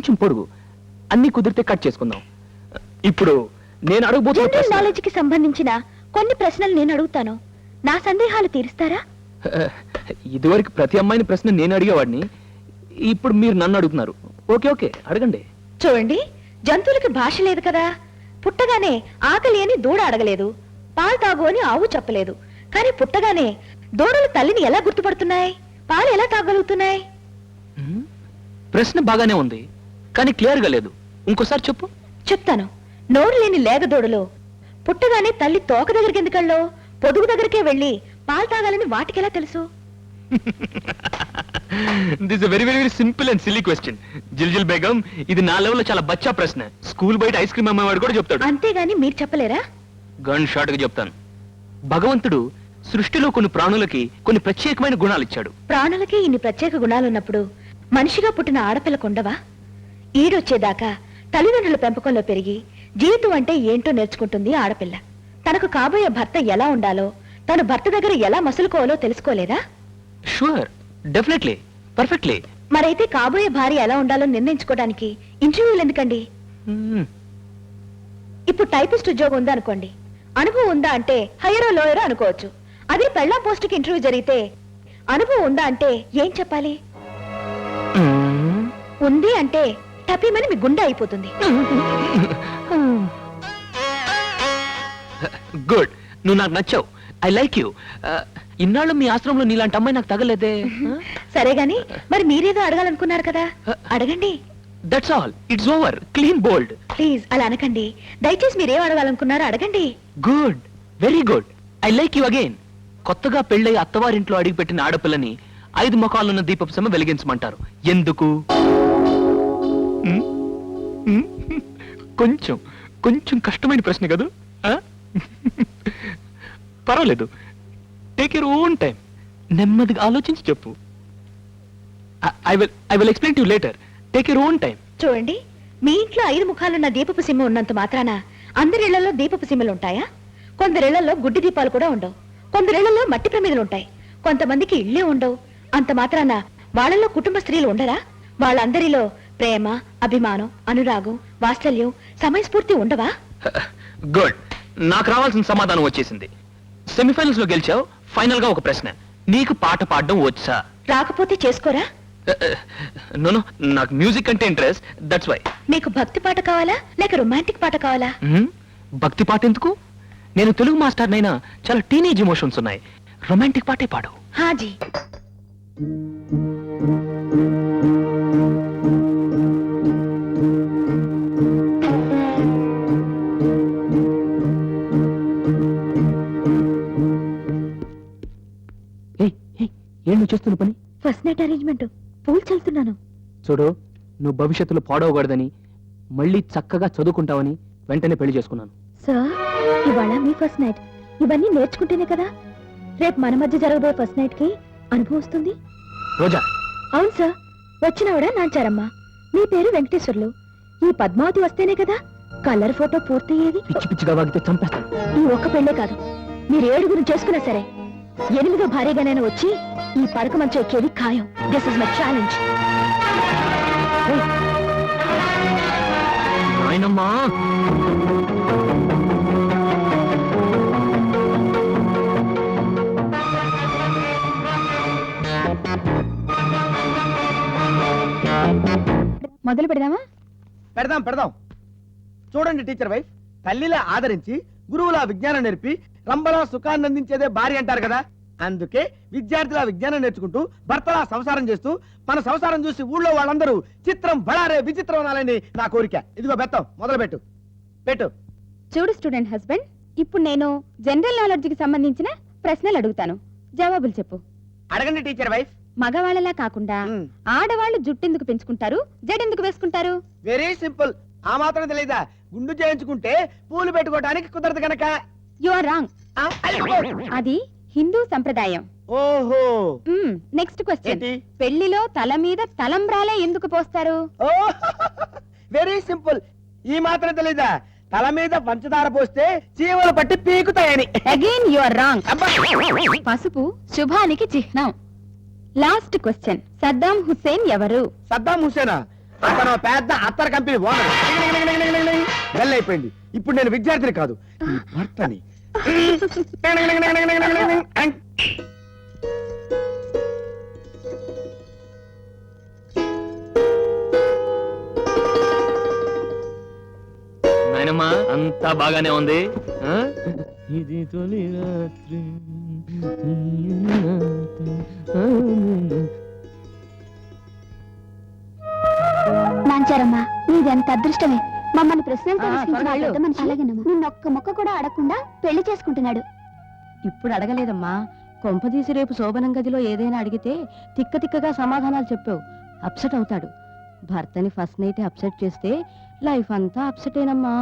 కొంచెం పొడుగు. అన్ని కుదిరితే కట్ చేసుకుందాం. ఇప్పుడు నేను అడగబోతున్న జనరల్ ప్రశ్న- నాలెడ్జ్కి సంబంధించిన కొన్ని ప్రశ్నలు నేను అడుగుతాను. నా సందేహాలు తీరుస్తారా? ఇదివరకు ప్రతి అమ్మాయిని ప్రశ్న నేను అడిగేవాడిని. ఇప్పుడు మీరు నన్ను అడుగుతున్నారు. ఓకే ఓకే అడగండి. చూడండి జంతువులకి భాష లేదు కదా. పుట్టగానే ఆకలి అని దూడ అడగలేదు. పాలు తాగు అని ఆవు చెప్పలేదు. కానీ పుట్టగానే దూడలు తల్లిని ఎలా గుర్తుపడుతున్నాయి? పాలు ఎలా తాగలుగుతున్నాయి? ప్రశ్న బాగానే ఉంది. కానీ క్లియర్గా లేదు. ఇంకోసారి చెప్పు. చెప్తాను. నోరు లేని లేగ దూడలు. పుట్టగానే తల్లి తోక దగ్గరికి ఎందుకెళ్ళో పొదుగు దగ్గరికే వెళ్ళి పాలు తాగాలని వాటికెలా తెలుసు? This very very very simple and silly question Jiljil Begum ఇది నా లెవెల్లో చాలా బచ్చా ప్రశ్న. స్కూల్ బయట ఐస్ క్రీమ్ అమ్మేవాడు కూడా చెప్తాడు. అంతేగాని మీరు చెప్పలేరా? గన్ షాట్గా చెప్తాను. భగవంతుడు సృష్టిలో కొన్ని ప్రాణులకి కొన్ని ప్రత్యేకమైన గుణాలు ఇచ్చాడు. ప్రాణులకి ఇన్ని ప్రత్యేక గుణాలున్నప్పుడు మనిషిగా పుట్టిన ఆడపిల్లకు ఉండవా ఈడొచ్చేదాకా తల్లిదండ్రుల పెంపకంలో పెరిగి జీవితం అంటే ఏంటో నేర్చుకుంటుంది ఆడపిల్ల. తనకు కాబోయే భర్త ఎలా ఉండాలో తను భర్త దగ్గర ఎలా మసులుకోవాలో తెలుసుకోలేదా? షూర్ డెఫినెట్లీ పర్ఫెక్ట్లీ మరైతే కాబోయే భార్య ఎలా ఉండాలో నిర్ణయించుకోవడానికి ఇంటర్వ్యూలు ఎందుకండి? ఇప్పుడు టైపిస్ట్ ఉద్యోగం ఉందా అనుకోండి అనుభవం ఉందా అంటే హయ్యరో లోయరో అనుకోవచ్చు. అదే పెళ్ళాం పోస్టుకి ఇంటర్వ్యూ జరిగితే అనుభవం ఉందా అంటే ఏం చెప్పాలి? ఉంది అంటే టపీమని మీ గుండె అయిపోతుంది. గుడ్. నువ్వు నాకు నచ్చావు. I like you. ఇన్నాళ్ళు మీ ఆశ్రమంలో నీలాంటి అమ్మాయి నాకు తగలేదే? సరే గాని మరి మీరేదో అడగాలనుకున్నారు కదా? అడగండి. That's all it's over clean bold please అలా అనకండి. దయచేసి మీరేం అడగాలనుకున్నారో అడగండి. Good very good I like you again కొత్తగా పెళ్ళై అత్తవారింట్లో అడిగిపెట్టిన ఆడపిల్లని ఐదు ముఖాలున్న దీపపు సమ వెలిగించమంటారు. ఎందుకు? కొంచెం కొంచెం కష్టమైన ప్రశ్న కదా? పర్వాలేదు. టేక్ యూర్ ఓన్ టైం నెమ్మదిగా ఆలోచించి చెప్పు. I will I will explain to later take your own time చూడండి మీ ఇంట్లో ఐదు ముఖాలున్న దీపపు సిమ్మ ఉన్నంత మాత్రాన అందరిళ్ళలో దీపపు సిమ్మలు ఉంటాయా? కొందరిళ్ళలో గుడ్డి దీపాలు కూడా ఉండవు. కొందరిళ్ళలో మట్టి ప్రమిదలు ఉంటాయి. కొంతమందికి ఇళ్ళే ఉండవు. అంత మాత్రాన వాళ్ళలో కుటుంబ స్త్రీలు ఉండరా? వాళ్ళందరిలో ప్రేమ అభిమానం అనురాగం వాత్సల్యం సమయస్ఫూర్తి ఉండవా? గుడ్. నాకు రావాల్సిన సమాధానం వచ్చేసింది. సెమీఫైనల్స్లో గెలిచావు ఫైనల్గా ఒక ప్రశ్న. నీకు పాట పాడడం వచ్చా? రాకపోతే చేసుకోరా? నోను నాకు మ్యూజిక్ అంటే ఇంట్రెస్ట్ దట్స్ వై మీకు భక్తి పాట కావాలా? లేక రొమాంటిక్ పాట కావాలా? భక్తి పాట ఎందుకు? నేను తెలుగు మాస్టర్ నైనా చాలా టీనేజ్ ఎమోషన్స్ ఉన్నాయి. రొమాంటిక్ పాటే పాడు. హాజీ. ఏయ్, ఏం నువ్వు చేస్తున్న పని? First night arrangement. పూలు చల్లుతున్నాను. చూడు నువ్వు భవిష్యత్తులో పాడవకూడదని మళ్ళీ చక్కగా చదువుకుంటావని వెంటనే పెళ్ళి చేసుకున్నాను. సార్ ఇవాళ మీ ఫస్ట్ నైట్. ఇవన్నీ నేర్చుకుంటేనే కదా. రేపు మన మధ్య జరగబోయే ఫస్ట్ నైట్కి అనుభవం వస్తుంది. రోజా. అవును సార్. వచ్చినవిడ నాంచారమ్మ. మీ పేరు వెంకటేశ్వర్లు. ఈ పద్మావతి వస్తేనే కదా కలర్ ఫోటో పూర్తయ్యేది. పిచ్చి పిచ్చిగా వాగితే చంపేస్తాను. ఈ ఒక్క పెళ్ళే కాదు. మీరు ఏడుగురు చేసుకున్నా సరే ఎనిమిదో భార్యగానైనా వచ్చి ఈ పడక మంచం ఎక్కేది ఖాయం. దిస్ ఇస్ మై ఛాలెంజ్ నాయనమ్మా! మొదలు పెడదామా? పెడదాం పెడదాం. చూడండి టీచర్ వైఫ్ తల్లిలా ఆదరించి గురువులా విజ్ఞానం నేర్పి రంబలా సుఖాన్ని అందించేదే భార్య అంటారు కదా? అందుకే విద్యార్థుల విజ్ఞానం నేర్చుకుంటూ భర్తలా సంసారం చేస్తూ మన సంసారం చూసి ఊళ్ళో వాళ్ళందరూ చిత్రం బళారే విచిత్రం అనాలని నా కోరిక. ఇదిగో బెత్తం మొదలు పెట్టు. పెట్టు చూడు స్టూడెంట్ హస్బెండ్ ఇప్పుడు నేను జనరల్ నాలెడ్జ్కి సంబంధించిన ప్రశ్నలు అడుగుతాను. జవాబులు చెప్పు. అడగండి టీచర్ వైఫ్. మగవాళ్ళలా కాకుండా. ఆడవాళ్ళు జుట్టెందుకు పెంచుకుంటారు జడెందుకు వేసుకుంటారు? Very simple. ఆ మాత్రం తెలీదా? గుండు చేయించుకుంటే పూలు పెట్టుకోవడానికి కుదరదు గనక. You are wrong. అది హిందూ సంప్రదాయం. ఓహో. నెక్స్ట్ క్వశ్చన్ ఏంటి? పెళ్ళిలో తల మీద తలంబ్రాలే ఎందుకు పోస్తారు? Oh very simple. ఈ మాత్రం తెలీదా? తల మీద పంచదార పోస్తే చీమలు పట్టి పీకుతాయని. అగైన్ యు ఆర్ రాంగ్ అబ్బా! పసుపు శుభానికి చిహ్నం. లాస్ట్ క్వశ్చన్ సద్దాం హుస్సేన్ ఎవరు? సద్దాం హుసేనా అతను పెద్ద అత్తర కంపెనీ ఓనర్. బెల్ అయిపోయింది ఇప్పుడు నేను విద్యార్థిని కాదు. భర్తని నాయనమ్మా అంతా బాగానే ఉంది ఆ? ఇది తొలి రాత్రి నాంచారమ్మా నీదెంత అదృష్టమే మమ్మల్ని ప్రశ్నలు నిన్న ఒక్క మొక్క కూడా అడగకుండా పెళ్ళి చేసుకుంటున్నాడు. ఇప్పుడు అడగలేదమ్మా. కొంపదీసి రేపు శోభనం గదిలో ఏదైనా అడిగితే తిక్క తిక్కగా సమాధానాలు చెప్పావు. అప్సెట్ అవుతాడు. భర్తని ఫస్ట్ నైట్ అప్సెట్ చేస్తే లైఫ్ అంతా అప్సెటేనమ్మా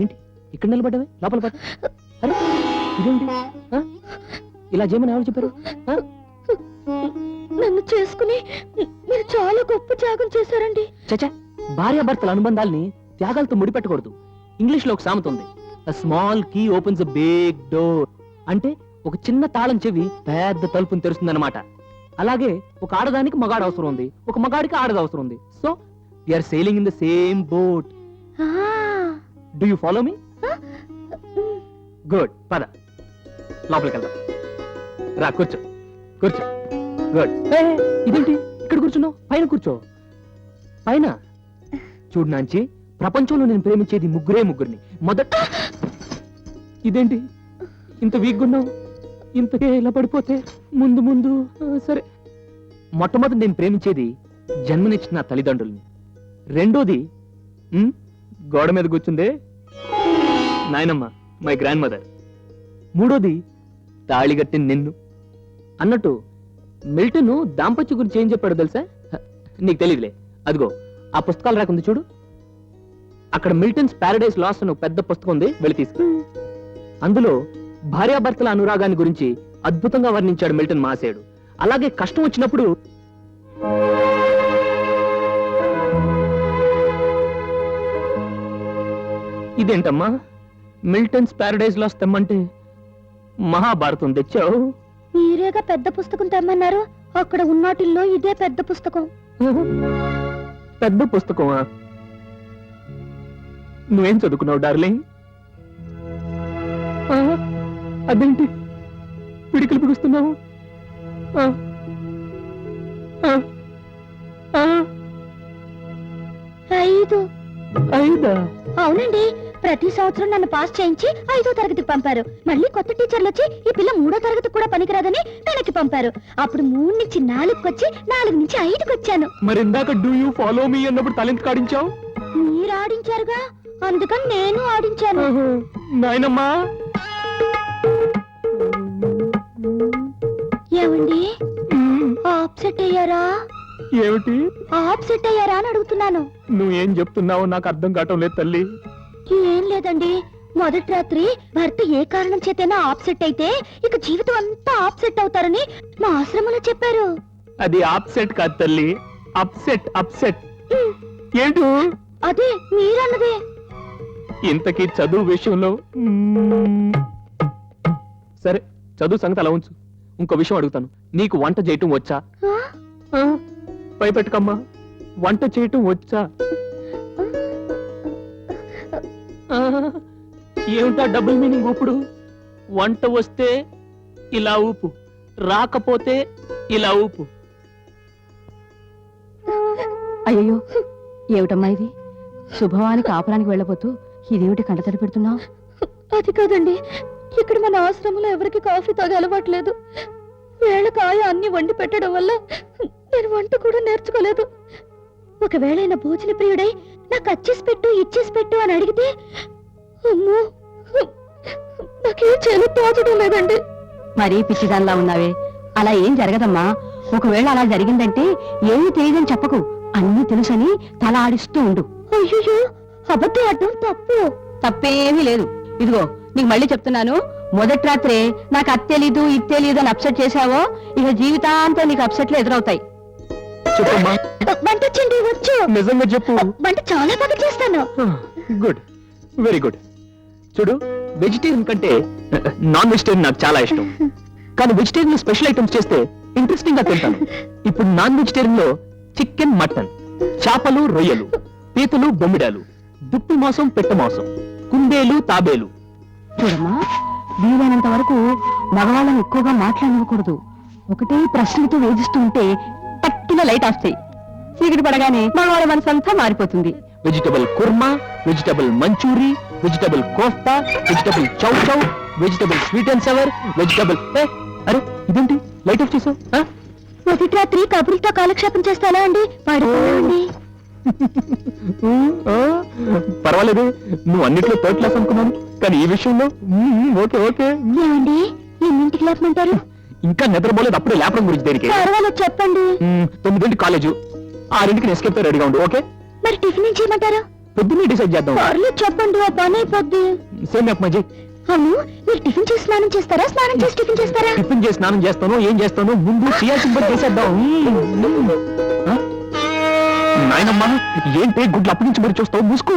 ఏంటి? ఇక్కడ నిలబడ్డవే? లోపల పద అరే ఇదేంటి? ఆ? ఇలా చేయమని ఎవరు చెప్పారు? ఆ? నన్ను చేసుకుని మీరు చాలా గొప్ప త్యాగం చేశారండి. చచ్చా భార్యాభర్తల అనుబంధాల్ని త్యాగాలతో ముడిపెట్టకూడదు. ఇంగ్లీష్లో ఒక సామెత ఉంది. Small key opens big door అంటే ఒక చిన్న తాళం చెవి పెద్ద తలుపుని తెరుస్తుందన్నమాట. అలాగే ఒక ఆడదానికి మగాడు అవసరం ఉంది. ఒక మగాడికి ఆడది అవసరం ఉంది. So are sailing in the same boat do you follow me good పద. లోపలికి వెళ్దాం రా కూర్చో. కూర్చో. గుడ్. ఇదేంటి? ఇక్కడ కూర్చున్నావు? పైన కూర్చో. పైన. చూడు నాంచి ప్రపంచంలో నేను ప్రేమించేది ముగ్గురే ముగ్గురిని. మొదట ఇదేంటి? ఇంత వీక్గా ఉన్నావు? ఇంతకే ఇలా పడిపోతే? ముందు ముందు. ఆ, సరే. మొట్టమొదటి నేను ప్రేమించేది జన్మనిచ్చిన నా తల్లిదండ్రుల్ని. రెండోది ఉమ్, గోడ మీద కూర్చుందే నాయనమ్మ. మై గ్రాండ్ మదర్ మూడోది తాళిగట్టిన నిన్ను. అన్నట్టు మిల్టన్ దాంపత్య గురించి ఏం చెప్పాడో తెలుసా? నీకు తెలియదులే. అదిగో ఆ పుస్తకాలు రాకుంది చూడు. అక్కడ మిల్టన్స్ ప్యారడైస్ లాస్ అని పెద్ద పుస్తకం ఉంది వెళ్ళి తీసుకు. అందులో భార్యాభర్తల అనురాగాన్ని గురించి అద్భుతంగా వర్ణించాడు మిల్టన్ మాసేడు. అలాగే కష్టం వచ్చినప్పుడు ఇదేంటమ్మా? మిల్టన్స్ ప్యారడైజ్ లాస్ తెమ్మంటే మహాభారతం తెచ్చావు? మీరేగా పెద్ద పుస్తకం తెమ్మన్నారు? అక్కడ ఉన్నాటిల్లో ఇదే పెద్ద పుస్తకం. పెద్ద పుస్తకమా? నువ్వేం చదువుకున్నావు డార్లింగ్? అదేంటి? పిడికిలు ఐదు. ఐదా? అవునండి. ప్రతి సంవత్సరం నన్ను పాస్ చేయించి ఐదో తరగతికి పంపారు. మళ్ళీ కొత్త టీచర్లు వచ్చి ఈ పిల్ల మూడో తరగతి కూడా పనికిరాదని వెనక్కి పంపారు. అప్పుడు మూడు నుంచి నాలుగుకి వచ్చి నాలుగు నుంచి ఐదుకి వచ్చాను. మరి ఇందాక డూ యూ ఫాలో మీ అన్నప్పుడు తలెంత కాడించావు మీరు ఆడించారుగా? అందుకని నేను ఆడించాను. నాయనమ్మా. ఏమండి? ఆప్సెట్ అయ్యారా? ఏమిటి? ఆప్సెట్ అయ్యారా అని అడుగుతున్నాను. నువ్వేం చెప్తున్నావో నాకు అర్థం కావటం లేదు తల్లి. ఏం లేదండి. మొదటి రాత్రి భర్త ఏ కారణం చేతైనా ఆప్సెట్ అయితే ఇక జీవితం అంతా ఆప్సెట్ అవుతారని మా ఆశ్రమంలో చెప్పారు. అది ఆప్సెట్ కాదు తల్లి. అప్సెట్ అప్సెట్ ఏంటి? అదే మీరన్నదే. ఇంతకీ చదువు విషయంలో? మ్మ్. సరే చదువు సంగతి అలా ఉంచు. ఇంకో విషయం అడుగుతాను. నీకు వంట చేయటం వచ్చా? ఆ, భయపెట్టకమ్మా వంట చేయటం వచ్చా? ఏమిటా డబుల్ మీనింగ్ ఊపుడు? వంట వస్తే ఇలా ఊపు రాకపోతే ఇలా ఊపు. అయ్యో ఏమిటమ్మా ఇది? శుభవానికి కాపురానికి వెళ్ళబోతూ ఇదేమిటి కంటతడి పెడుతున్నావు? అది కాదండి ఇక్కడ మన ఆశ్రమంలో ఎవరికి కాఫీ తాగే అలవాట్లేదు వేళ కాయ అన్ని వండి పెట్టడం వల్ల నేను వంట కూడా నేర్చుకోలేదు. ఒకవేళ ఆయన భోజన ప్రియుడై నాకు అచ్చేసి పెట్టు ఇచ్చేసి పెట్టు అని అడిగితే అమ్మో నాకేం చేయాలో తోచడం లేదండి. మరీ పిచ్చిదానిలా ఉన్నావే. అలా ఏం జరగదమ్మా. ఒకవేళ అలా జరిగిందంటే ఏమీ తెలియదని చెప్పకు. అన్నీ తెలుసని తల ఆడిస్తూ ఉండు. అయ్యో అబద్ధం ఆడటం తప్పు. తప్పేమీ లేదు. ఇదిగో నీకు మళ్ళీ చెప్తున్నాను. మొదటి రాత్రే నాకు అది తెలీదు ఇది తెలీదు అని అప్సెట్ చేశావో ఇక జీవితాంతం నీకు అప్సెట్లు ఎదురవుతాయి. చెప్పమ్మా. వంట వచ్చండి వచ్చు. నిజంగా చెప్పు. వంట చాలా బాగా చేస్తాను. గుడ్. Very good. చూడు వెజిటేరియన్ కంటే నాన్ వెజిటేరియన్ నాకు చాలా ఇష్టం. కానీ వెజిటేరియన్ స్పెషల్ ఐటమ్స్ చేస్తే ఇంట్రెస్టింగ్గా తింటాను. ఇప్పుడు నాన్ వెజిటేరియన్లో చికెన్ మటన్ చేపలు రొయ్యలు పీతలు బొమ్మిడాలు దుప్పి మాంసం పెట్ట మాంసం కుందేలు తాబేలు. చూడమ్మా వీలైనంత వరకు మగవాళ్ళని ఎక్కువగా మాట్లాడకూడదు ఒకటే ప్రశ్నలతో వేధిస్తూ ఉంటే పట్టిన లైట్ ఆఫ్ చేయి. చీకటి పడగానే మగవాళ్ళ మనసంతా మారిపోతుంది. Vegetable kurma vegetable manchurian vegetable kofta vegetable chow chow vegetable sweet and sour vegetable అరే ఇదేంటి? లైట్ ఆఫ్ చేసావు? మొదటి రాత్రి కబుర్లతో కాలక్షేపం చేస్తానా అండి? పడుకోండి పర్వాలేదు నువ్వు అన్నిట్లో థర్డ్ క్లాస్ అనుకున్నాను కానీ ఈ విషయంలో ఓకే ఓకే. ఏమండి? ఎన్నింటికి లేపమంటారు? ఇంకా నిద్రపోలేదు అప్పుడే లేపడం గురించి దేనికి? పర్వాలేదు చెప్పండి. మ్మ్, తొమ్మిదింటి కాలేజు. ఆరింటికి ఎస్కేప్ రెడీగా ఉండు ఓకే? మరి టిఫిన్ ఏం చేయమంటారు? పొద్దున్నే డిసైడ్ చేద్దాం. పర్లేదు చెప్పండి ఆ పని అయిపోద్ది. సేమ్ అప్మాజీ అవును మీరు టిఫిన్ చేసి స్నానం చేస్తారా? స్నానం చేసి టిఫిన్ చేస్తారా? టిఫిన్ చేసి స్నానం చేస్తాను ఏం చేస్తాను? ముందు చేయాల్సిన పని చేసేద్దాం? నాయనమ్మా ఏంటి గుడ్లు అప్పటి నుంచి మరి చూస్తావు? మూసుకో.